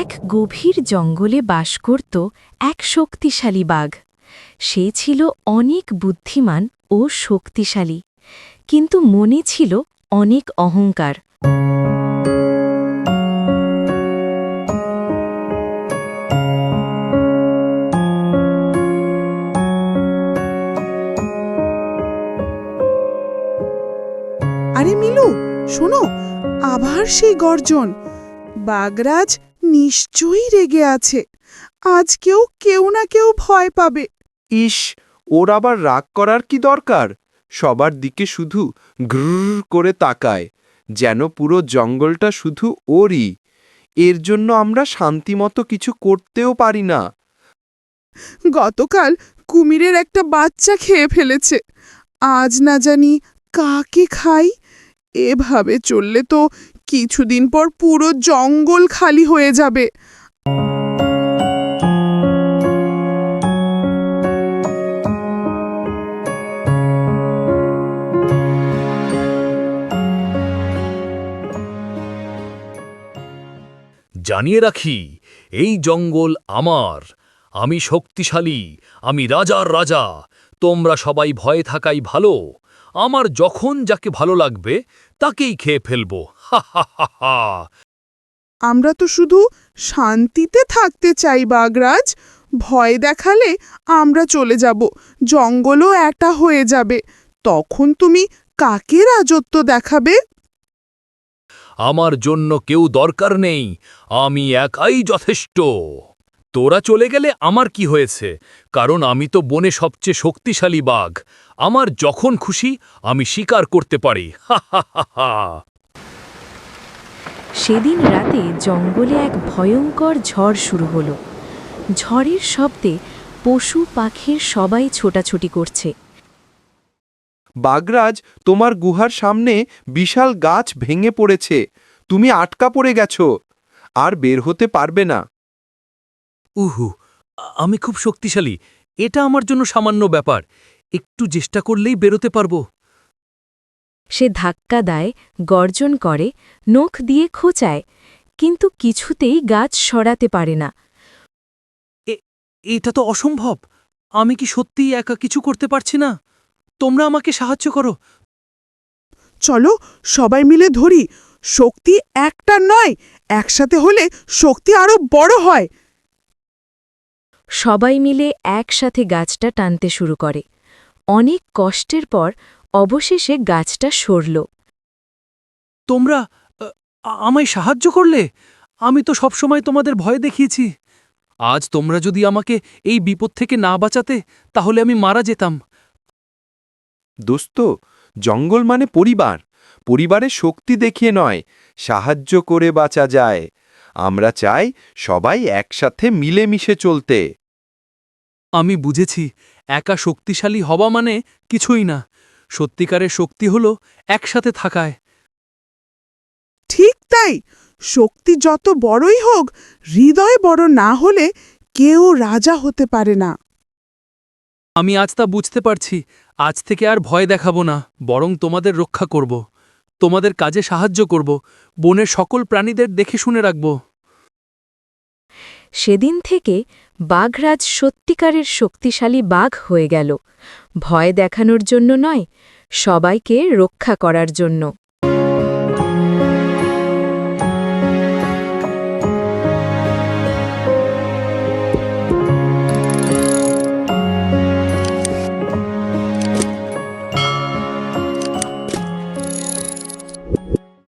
এক গভীর জঙ্গলে বাস করত এক শক্তিশালী বাঘ। সে ছিল অনেক বুদ্ধিমান ও শক্তিশালী, কিন্তু মনে ছিল অনেক অহংকার। আরে মিলু, শোনো, আবার সেই গর্জন। বাগরাজ নিশ্চয়ই রেগে আছে। আজকেও কেউ না কেউ ভয় পাবে। ইস ওর আবার রাগ করার কি দরকার? সবার দিকে শুধু গ্রুর করে তাকায় যেন পুরো জঙ্গলটা শুধু ওরই। এর জন্য আমরা শান্তিমতো কিছু করতেও পারি না। গতকাল কুমিরের একটা বাচ্চা খেয়ে ফেলেছে। আজ না জানি কাকে খাই? এভাবে চললে তো কিছুদিন পর পুরো জঙ্গল খালি হয়ে যাবে। জানিয়ে রাখি, এই জঙ্গল আমার। আমি শক্তিশালী, আমি রাজার রাজা। তোমরা সবাই ভয়ে থাকাই ভালো। আমার যখন যাকে ভালো লাগবে তাকেই খেয়ে ফেলব। হা হা হা হা। আমরা তো শুধু শান্তিতে থাকতে চাই বাগরাজ। ভয় দেখালে আমরা চলে যাব জঙ্গলও একটা হয়ে যাবে। তখন তুমি কাকে রাজত্ব দেখাবে? আমার জন্য কেউ দরকার নেই আমি একাই যথেষ্ট। তোরা চলে গেলে আমার কি হয়েছে? কারণ আমি তো বনে সবচেয়ে শক্তিশালী বাঘ। আমার যখন খুশি আমি শিকার করতে পারি। হা হা হা হা। সেদিন রাতে জঙ্গলে এক ভয়ঙ্কর ঝড় শুরু হলো। ঝড়ের শব্দে পশু পাখির সবাই ছোটাছুটি করছে। বাগরাজ তোমার গুহার সামনে বিশাল গাছ ভেঙে পড়েছে। তুমি আটকা পড়ে গেছো। আর বের হতে পারবে না। উহু আমি খুব শক্তিশালী। এটা আমার জন্য সামান্য ব্যাপার। একটু চেষ্টা করলেই বেরোতে পারব। সে ধাক্কা দেয় গর্জন করে নখ দিয়ে খোঁচায় কিন্তু কিছুতেই গাছ সরাতে পারে না। এটা তো অসম্ভব। আমি কি সত্যিই একা কিছু করতে পারছি না? তোমরা আমাকে সাহায্য করো। চলো সবাই মিলে ধরি। শক্তি একটা নয় একসাথে হলে শক্তি আরও বড় হয়। সবাই মিলে একসাথে গাছটা টানতে শুরু করে। অনেক কষ্টের পর অবশেষে গাছটা সরল। তোমরা আমায় সাহায্য করলে? আমি তো সবসময় তোমাদের ভয় দেখিয়েছি। আজ তোমরা যদি আমাকে এই বিপদ থেকে না বাঁচাতে তাহলে আমি মারা যেতাম। দোস্ত জঙ্গল মানে পরিবার। পরিবারের শক্তি দেখিয়ে নয় সাহায্য করে বাঁচা যায়। আমরা চাই সবাই একসাথে মিলেমিশে চলতে। আমি বুঝেছি একা শক্তিশালী হওয়া মানে কিছুই না। সত্যিকারের শক্তি হল একসাথে থাকায়। ঠিক তাই। শক্তি যত বড়ই হোক হৃদয় বড় না হলে কেউ রাজা হতে পারে না। আমি আজ তা বুঝতে পারছি। আজ থেকে আর ভয় দেখাবো না বরং তোমাদের রক্ষা করব। তোমাদের কাজে সাহায্য করব। বনের সকল প্রাণীদের দেখে শুনে রাখব। সেদিন থেকে বাঘরাজ সত্যিকারের শক্তিশালী বাঘ হয়ে গেল। ভয় দেখানোর জন্য নয়, সবাইকে রক্ষা করার জন্য।